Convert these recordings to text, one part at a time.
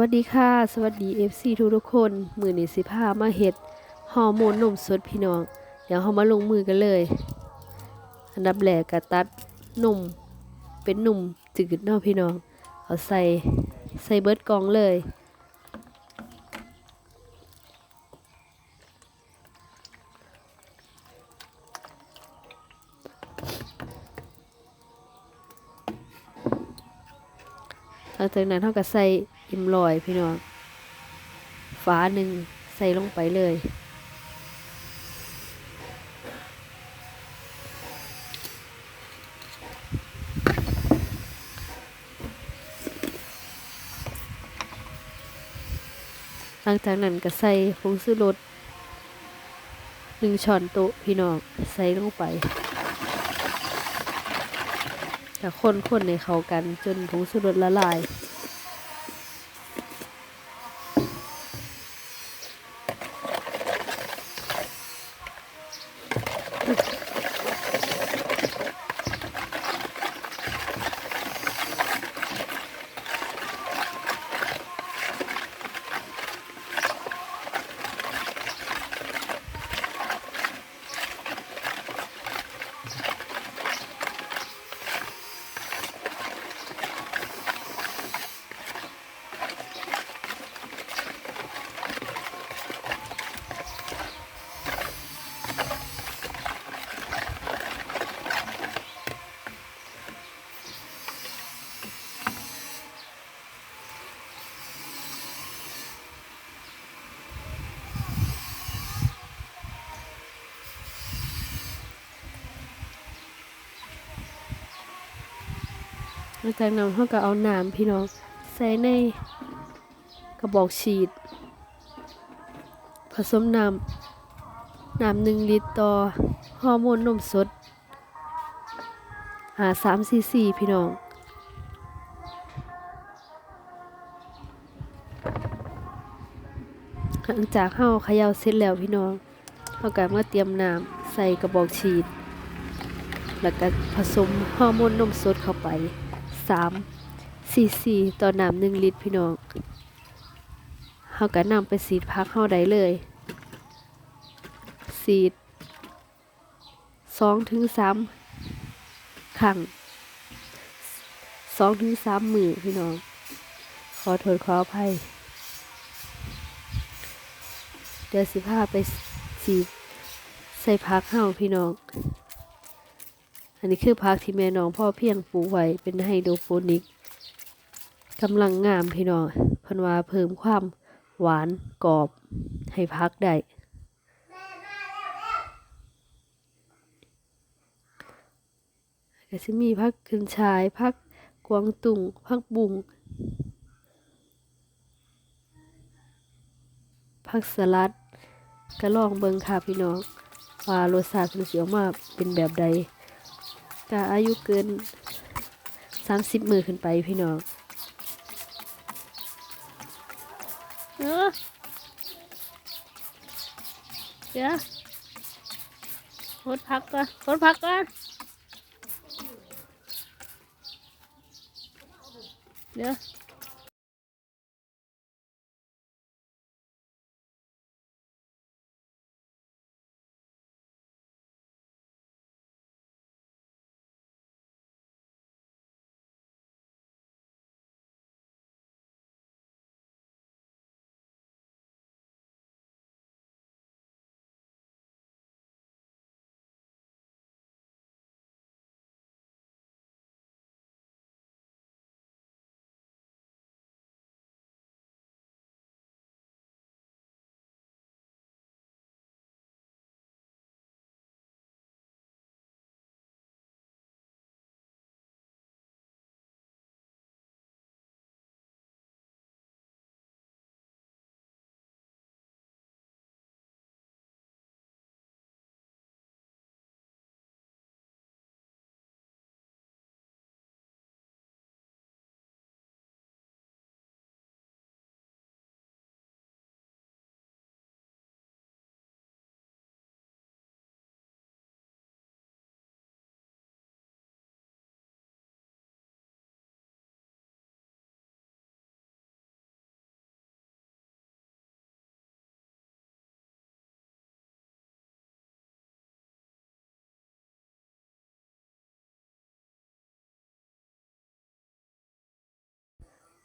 วัสดีค่ะ สวัสดี FC ทุกทุกคน มือนี้สิพามาเฮ็ดฮอร์โมนนมสดพี่น้อง เดี๋ยวเรามาลงมือกันเลย อันดับแรกก็ตัดนมเป็นนมจืดเนาะพี่น้อง เอาใส่ใส่เบิร์ดกองเลย หลังจากนั้นเราก็ใส่ มลอยพี่น้องฝาหนึ่งใส่ลงไปเลย หลังจากนั้นก็ใส่ผงชูรสหนึ่งช้อนโต๊ะพี่น้องใส่ลงไปแต่คนๆในเขากันจนผงชูรสละลาย หลังจากนั้นเราก็เอาน้ำพี่น้องใส่ในกระบอกฉีด ผสมน้ำน้ำหนึ่งลิตรต่อฮอร์โมนนมสดหาสามซีซีพี่น้องหลังจากเฮาเขย่าเสร็จแล้วพี่น้องเฮาก็มาเตรียมน้ำใส่กระบอกฉีด แล้วก็ผสมฮอร์โมนนมสดเข้าไป 3ซีซีต่อน้ำ1ลิตรพี่น้องเฮาก็นำไปสีดพักเฮาได้เลย สีด2ถึง3ครั้งถึง3มือพี่น้อง ขอโทษขออภัย เดี๋ยวสิพาไปสีใส่พักเฮาพี่น้อง อันนี้คือพักที่แม่น้องพ่อเพียงปลูกไว้เป็นไฮโดรโปนิกกำลังงามพี่น้องพันวาเพิ่มความหวานกรอบให้พักได้ก็จะมีพักขึ้นชายพักกวางตุงพักบุงพักสลัดก็ลองเบิงค่ะพี่น้องว่ารสชาติมันสิออกมาเป็นแบบใด ก็อายุเกินสามสิบมือขึ้นไปพี่น้องเออเดี๋ยวโคตรพักก่อนโคตรพักก่อนเดี๋ยว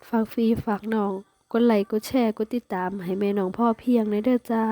ฝากฟรีฝากน้อง กดไลค์กดแชร์กดติดตามให้แม่น้องพ่อเพียงในเด้อจ้า